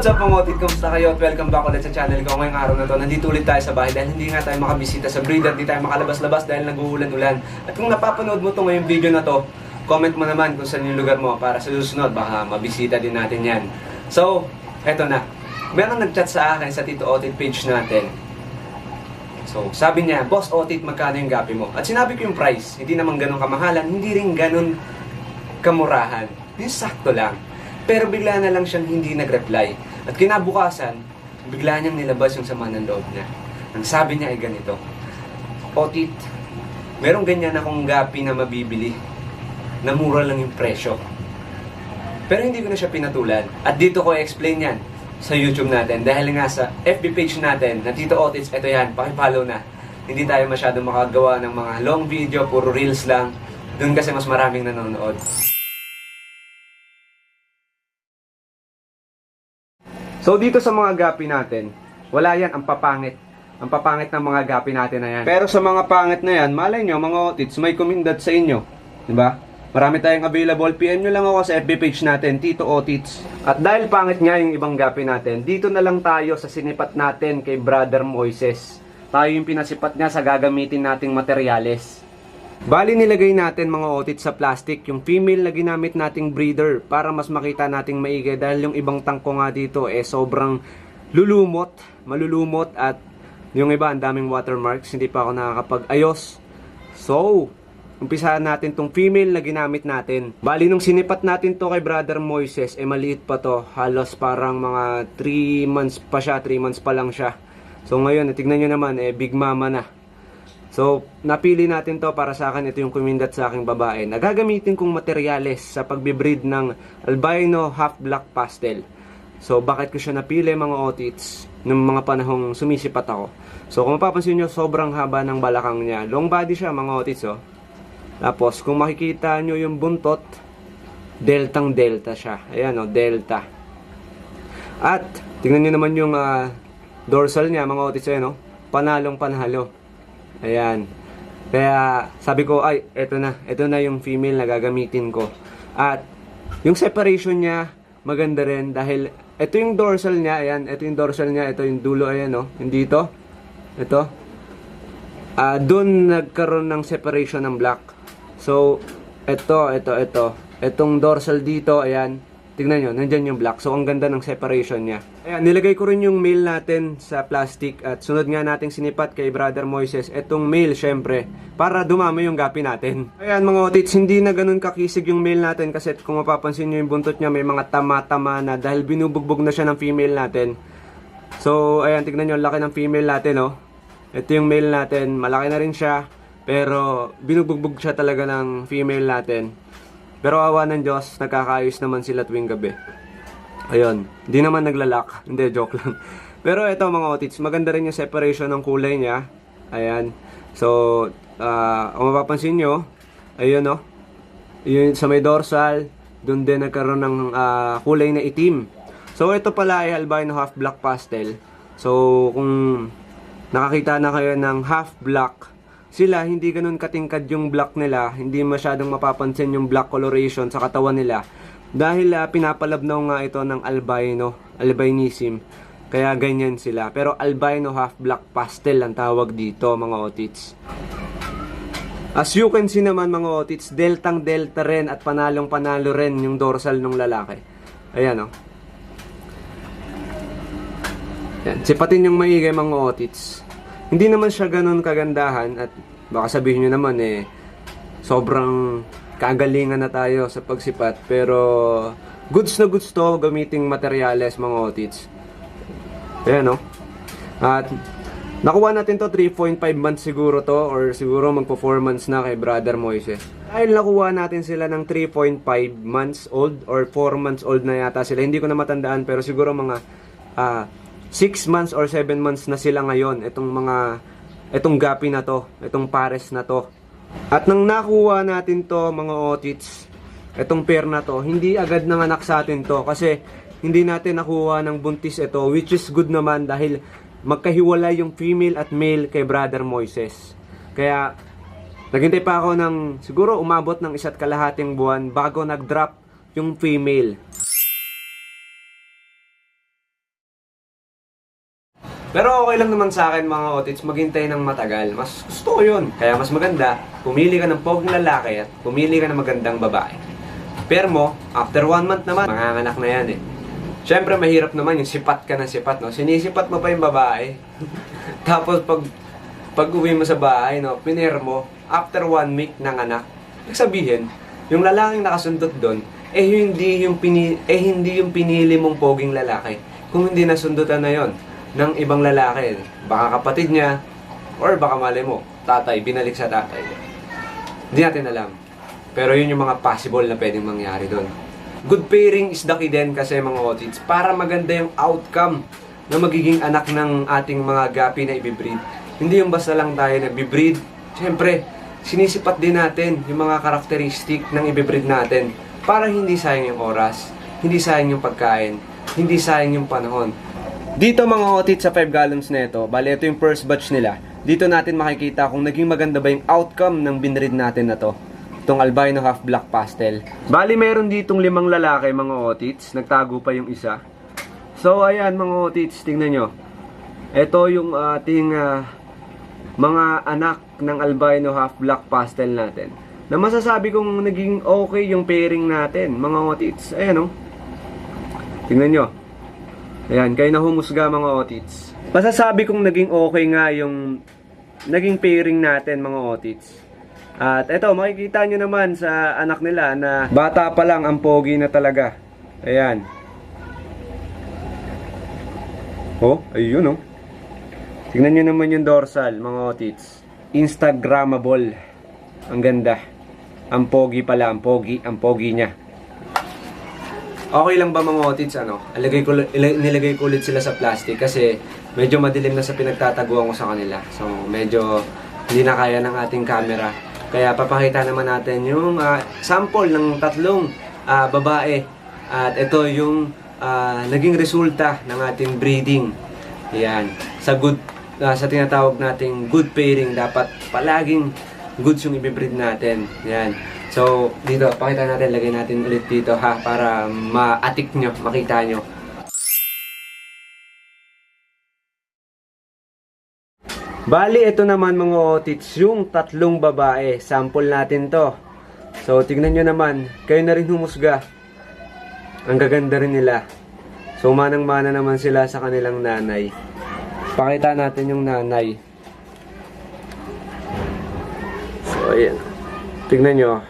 What's up mga otit? Kamusta kayo? At welcome back ulit sa channel ko. Ngayong araw na to, nandito ulit tayo sa bahay dahil hindi nga tayo makabisita sa breeder, hindi tayo makalabas-labas dahil nag-uulan-ulan. At kung napapanood mo to ngayong video na to, comment mo naman kung saan yung lugar mo para sa susunod, baka mabisita din natin yan. So, eto na. Meron nag-chat sa akin sa Tito Otit page natin. So, sabi niya, Boss Otit, magkano yung gapi mo? At sinabi ko yung price. Hindi naman ganun kamahalan, hindi rin ganun kamurahan. Yung sakto lang. Pero bigla na lang siyang hindi nag-reply. At kinabukasan, bigla niyang nilabas yung sama ng loob niya. Ang sabi niya ay ganito, Otit, merong ganyan akong gapi na mabibili na mura lang yung presyo. Pero hindi ko na siya pinatulan. At dito ko i-explain yan sa YouTube natin. Dahil nga sa FB page natin na Tito Otis, ito yan, pakipollow na. Hindi tayo masyado makagawa ng mga long video, puro reels lang. Doon kasi mas maraming nanonood. So dito sa mga gapi natin, wala yan ang papangit. Ang papangit ng mga gapi natin na yan. Pero sa mga pangit na yan, malay nyo mga otits, may kumindat sa inyo. Di ba? Marami tayong available. PM nyo lang ako sa FB page natin, Tito Otits. At dahil pangit nga yung ibang gapi natin, dito na lang tayo sa sinipat natin kay Brother Moises. Tayo yung pinasipat niya sa gagamitin nating materyales. Bali nilagay natin mga otit sa plastic yung female na ginamit nating breeder para mas makita nating maigi dahil yung ibang tangko nga dito eh sobrang lulumot, malulumot at yung iba ang daming watermarks, hindi pa ako nakakapag-ayos. So, umpisahan natin tong female na ginamit natin. Bali nung sinipat natin to kay Brother Moises, eh maliit pa to, halos parang mga 3 months pa siya, 3 months pa lang siya. So ngayon, tignan nyo naman, eh big mama na. So, napili natin to para sa akin, ito yung kumindat sa aking babae. Nagagamitin kong materyales sa pagbibreed ng albino half black pastel. So, bakit ko siya napili mga otits nung mga panahong sumisipat ako? So, kung mapapansin nyo, sobrang haba ng balakang niya. Long body siya mga otits, oh. Tapos, kung makikita nyo yung buntot, deltang delta siya. Ayan, oh, delta. At, tingnan nyo naman yung ah, dorsal niya, mga otits, ayan, oh. Panalong panalo. Ayan. Kaya sabi ko, ay, eto na. Eto na yung female na gagamitin ko. At yung separation niya, maganda rin dahil ito yung dorsal niya, ayan. Ito yung dorsal niya, ito yung dulo, ayan, no. Hindi dito. Ito. Ah, doon nagkaroon ng separation ng black. So, ito, ito, ito. Itong dorsal dito, ayan. Tingnan nyo, nandyan yung black. So, ang ganda ng separation niya. Ayan, nilagay ko rin yung male natin sa plastic. At sunod nga nating sinipat kay Brother Moises. Itong male, syempre, para dumami yung gapi natin. Ayan, mga otits, hindi na ganun kakisig yung male natin. Kasi kung mapapansin nyo yung buntot niya, may mga tama-tama na dahil binubugbog na siya ng female natin. So, ayan, tignan nyo, laki ng female natin, oh. Ito yung male natin, malaki na rin siya. Pero, binubugbog siya talaga ng female natin. Pero awa ng Diyos, nagkakaayos naman sila tuwing gabi. Ayun, hindi naman naglalak. Hindi, joke lang. Pero ito mga otits, maganda rin yung separation ng kulay niya. Ayan. So, ah, kung mapapansin nyo, ayun no, yun sa may dorsal, doon din nagkaroon ng ah, kulay na itim. So, ito pala ay albino half black pastel. So, kung nakakita na kayo ng half black, sila hindi ganun katingkad yung black nila, hindi masyadong mapapansin yung black coloration sa katawan nila. Dahil ah, pinapalabnaw nga ito ng albino, albinism. Kaya ganyan sila. Pero albino half black pastel ang tawag dito mga otits. As you can see naman mga otits, deltang delta rin at panalong panalo rin yung dorsal ng lalaki. Ayan oh. Yan, sipatin yung maigay mga otits. Hindi naman siya ganun kagandahan at baka sabihin nyo naman eh, sobrang kagalingan na tayo sa pagsipat. Pero goods na goods to gamiting materyales mga otits. Ayan no. At nakuha natin to 3.5 months siguro to or siguro magpo 4 months na kay Brother Moises. Dahil nakuha natin sila ng 3.5 months old or 4 months old na yata sila. Hindi ko na matandaan pero siguro mga ah 6 months or 7 months na sila ngayon itong mga itong gapi na to, itong pares na to. At nang nakuha natin to mga otits, itong pair na to, hindi agad nanganak sa atin to kasi hindi natin nakuha ng buntis ito which is good naman dahil magkahiwalay yung female at male kay Brother Moises. Kaya naghintay pa ako ng siguro umabot ng isa't kalahating buwan bago nag-drop yung female. Pero okay lang naman sa akin mga otits maghintay ng matagal. Mas gusto ko yun. Kaya mas maganda, pumili ka ng poging lalaki at pumili ka ng magandang babae. Pero mo, after one month naman, manganganak na yan eh. Siyempre, mahirap naman yung sipat ka ng sipat, no? Sinisipat mo pa yung babae. Tapos pag pag uwi mo sa bahay, no, piner mo, after one week ng anak, ibig sabihin, yung lalaking nakasundot doon, eh hindi yung pini eh hindi yung pinili mong poging lalaki. Kung hindi nasundutan na yon ng ibang lalaki, baka kapatid niya, or baka mali mo, tatay, binalik sa tatay. Hindi natin alam. Pero yun yung mga possible na pwedeng mangyari doon. Good pairing is the key din kasi mga otits para maganda yung outcome na magiging anak ng ating mga gapi na ibibreed. Hindi yung basta lang tayo nagbibreed. Siyempre, sinisipat din natin yung mga karakteristik ng ibibreed natin para hindi sayang yung oras, hindi sayang yung pagkain, hindi sayang yung panahon. Dito mga otit sa 5 gallons na ito, bali ito yung first batch nila. Dito natin makikita kung naging maganda ba yung outcome ng binread natin na to. Itong albino half black pastel. Bali meron ditong limang lalaki mga otits, nagtago pa yung isa. So ayan mga otits, tingnan nyo. Ito yung ating ah, mga anak ng albino half black pastel natin. Na masasabi kong naging okay yung pairing natin, mga otits. Ayan oh. Tingnan nyo. Ayan, kayo na humusga mga otits. Masasabi kong naging okay nga yung naging pairing natin mga otits. At eto, makikita nyo naman sa anak nila na bata pa lang ang pogi na talaga. Ayan. Oh, ayun oh. Tingnan nyo naman yung dorsal, mga otits. Instagrammable. Ang ganda. Ang pogi pala, ang pogi, ang pogi niya. Okay lang ba mga otits ano? Alagay ko, ila- nilagay ko ulit sila sa plastic kasi medyo madilim na sa pinagtataguan ko sa kanila. So medyo hindi na kaya ng ating camera. Kaya papakita naman natin yung ah, sample ng tatlong ah, babae. At ito yung ah, naging resulta ng ating breeding. Yan. Sa good ah, sa tinatawag nating good pairing dapat palaging goods yung ibibreed natin. Yan. So, dito, pakita natin, lagay natin ulit dito ha, para ma-atik nyo, makita nyo. Bali, ito naman mga otits, yung tatlong babae. Sample natin to. So, tignan nyo naman, kayo na rin humusga. Ang gaganda rin nila. So, manang-mana naman sila sa kanilang nanay. Pakita natin yung nanay. So, ayan. Tignan nyo.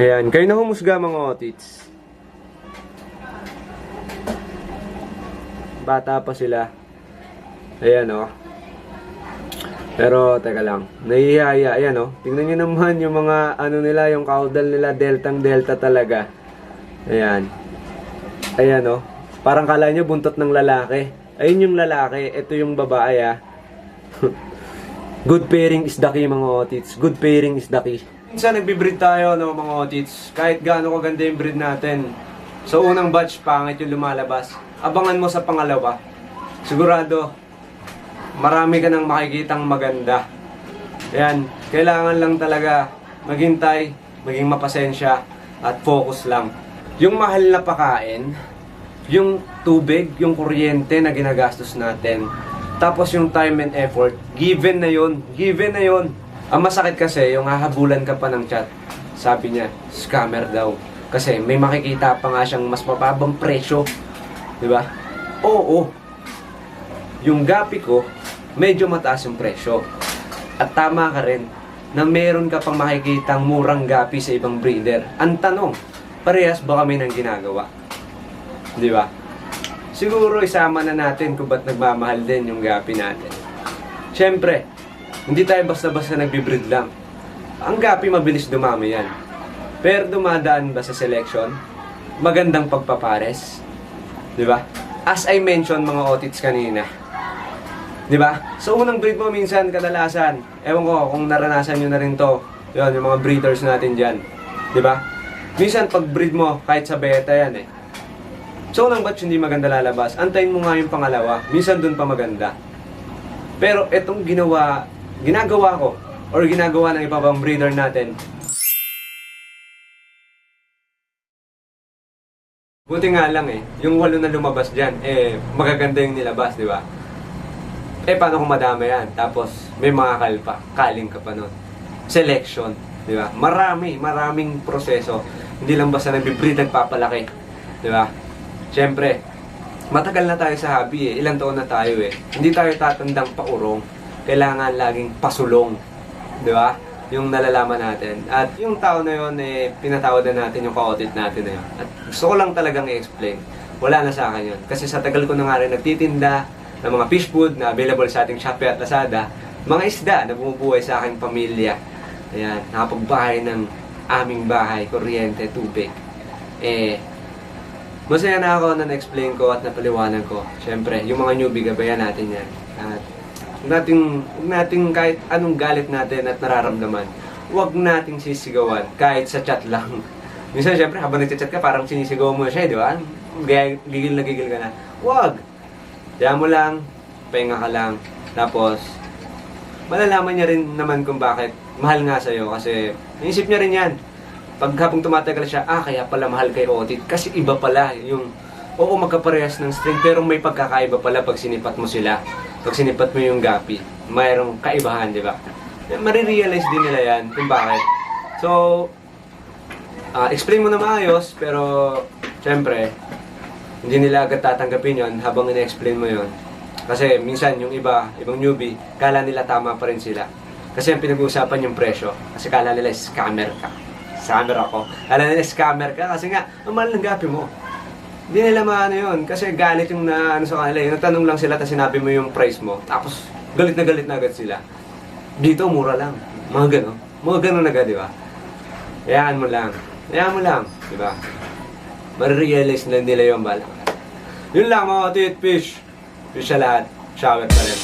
Ayan. Kayo na humusga mga otits. Bata pa sila. Ayan o. Pero, teka lang. Nahihiyaya. Ayan o. Tingnan nyo naman yung mga ano nila, yung caudal nila, deltang delta talaga. Ayan. Ayan o. Parang kala nyo buntot ng lalaki. Ayun yung lalaki. Ito yung babae ah. Good pairing is the key mga otits. Good pairing is the key. Minsan nagbibreed tayo no mga otits. Kahit gaano kaganda yung breed natin. So unang batch pangit yung lumalabas. Abangan mo sa pangalawa. Sigurado marami ka nang makikitang maganda. Yan, kailangan lang talaga maghintay, maging mapasensya at focus lang. Yung mahal na pakain, yung tubig, yung kuryente na ginagastos natin, tapos yung time and effort, given na yon given na yon Ang masakit kasi, yung hahabulan ka pa ng chat, sabi niya, scammer daw. Kasi may makikita pa nga siyang mas mababang presyo. Di ba? Oo. Yung gapi ko, medyo mataas yung presyo. At tama ka rin na meron ka pang makikitang murang gapi sa ibang breeder. Ang tanong, parehas ba kami ng ginagawa? Di ba? Siguro isama na natin kung ba't nagmamahal din yung gapi natin. Siyempre, hindi tayo basta-basta nagbibreed lang. Ang gapi mabilis dumami yan. Pero dumadaan ba sa selection? Magandang pagpapares. Di ba? As I mentioned mga otits kanina. Di ba? So unang breed mo minsan kadalasan, ewan ko kung naranasan nyo na rin to. Yun, yung mga breeders natin dyan. Di ba? Minsan pag breed mo, kahit sa beta yan eh. So unang batch hindi maganda lalabas, antayin mo nga yung pangalawa. Minsan dun pa maganda. Pero etong ginawa, ginagawa ko, or ginagawa ng iba breeder natin, Buti nga lang eh, yung walo na lumabas dyan, eh, magaganda yung nilabas, di ba? Eh, paano kung madami yan? Tapos, may mga kalpa, kaling ka pa nun. Selection, di ba? Marami, maraming proseso. Hindi lang basta nag-breed, nagpapalaki. Di ba? Siyempre, matagal na tayo sa hobby eh. Ilang taon na tayo eh. Hindi tayo tatandang paurong. Kailangan laging pasulong. Di ba? Yung nalalaman natin. At yung tao na yun, eh, pinatawad na natin yung ka-audit natin na yun. At gusto ko lang talagang i-explain. Wala na sa akin yun. Kasi sa tagal ko na nga rin nagtitinda ng mga fish food na available sa ating Shopee at Lazada, mga isda na bumubuhay sa aking pamilya. Ayan, nakapagbahay ng aming bahay, kuryente, tubig. Eh, Masaya na ako na na-explain ko at napaliwanan ko. Siyempre, yung mga newbie, gabayan natin yan. At huwag nating, huwag nating kahit anong galit natin at nararamdaman, huwag nating sisigawan kahit sa chat lang. Minsan, siyempre, habang nagchat ka, parang sinisigaw mo siya, di ba? Gigil na gigil ka na. Huwag! Kaya mo lang, pahinga ka lang. Tapos, malalaman niya rin naman kung bakit mahal nga sa'yo kasi naisip niya rin yan. Pag habang tumatagal siya, ah, kaya pala mahal kay Otit. Kasi iba pala yung, oo, magkaparehas ng string, pero may pagkakaiba pala pag sinipat mo sila. Pag sinipat mo yung gapi, mayroong kaibahan, di ba? Marirealize din nila yan kung bakit. So, ah, explain mo na maayos, pero, syempre, hindi nila agad tatanggapin yon habang ina-explain mo yon Kasi minsan yung iba, ibang newbie, kala nila tama pa rin sila. Kasi ang pinag-uusapan yung presyo. Kasi kala nila scammer ka. Scammer ako. Kala nila scammer ka kasi nga, ang mahal ng gapi mo. Hindi nila maano yun. Kasi galit yung na, ano sa kanila. Yung natanong lang sila tapos sinabi mo yung price mo. Tapos galit na galit na agad sila. Dito, mura lang. Mga gano'n. Mga gano'n agad, di ba? Hayaan mo lang. Hayaan mo lang. Di ba? Marirealize na nila yung bala. Yun lang mga tit fish. Fish sa lahat. Shower pa rin.